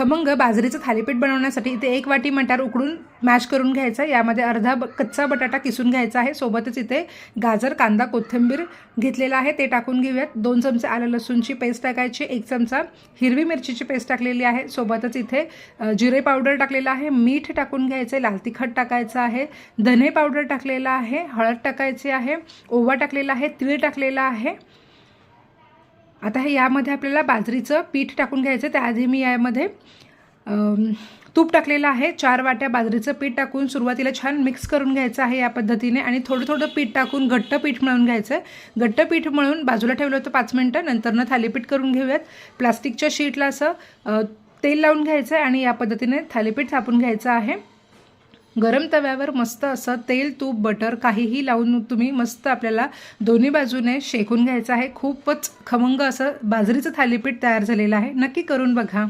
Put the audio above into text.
खमंग बाजरीचं थालीपीठ बनवण्यासाठी इथे एक वाटी मटार उकडून मॅश करून घ्यायचं. यामध्ये अर्धा ब कच्चा बटाटा किसून घ्यायचा आहे. सोबतच इथे गाजर कांदा कोथिंबीर घेतलेला आहे. ते टाकून घेऊयात. दोन चमचे आलं लसूणची पेस्ट टाकायची. एक चमचा हिरवी मिरचीची पेस्ट टाकलेली आहे. सोबतच इथे जिरे पावडर टाकलेलं आहे. मीठ टाकून घ्यायचं आहे. लाल तिखट टाकायचं आहे. धने पावडर टाकलेलं आहे. हळद टाकायची आहे. ओवा टाकलेला आहे. तीळ टाकलेला आहे. आता हे यामध्ये आपल्याला बाजरीचं पीठ टाकून घ्यायचं आहे. त्याआधी मी यामध्ये तूप टाकलेलं आहे. चार वाट्या बाजरीचं पीठ टाकून सुरुवातीला छान मिक्स करून घ्यायचं आहे या पद्धतीने आणि थोडं थोडं पीठ टाकून घट्ट पीठ मळून घ्यायचं आहे. घट्ट पीठ मळून बाजूला ठेवलं होतं पाच मिनटं नंतरनं थालीपीठ करून घेऊयात. प्लास्टिकच्या शीटला असं तेल लावून घ्यायचं आहे आणि या पद्धतीने थालीपीठ थापून घ्यायचं आहे. गरम तव्यावर मस्त असं तेल तूप बटर काहीही लावून तुम्ही मस्त आपल्याला दोन्ही बाजूने शेकून घ्यायचं आहे. खूपच खमंग असं बाजरीचं थालीपीठ तयार झालेलं आहे. नक्की करून बघा.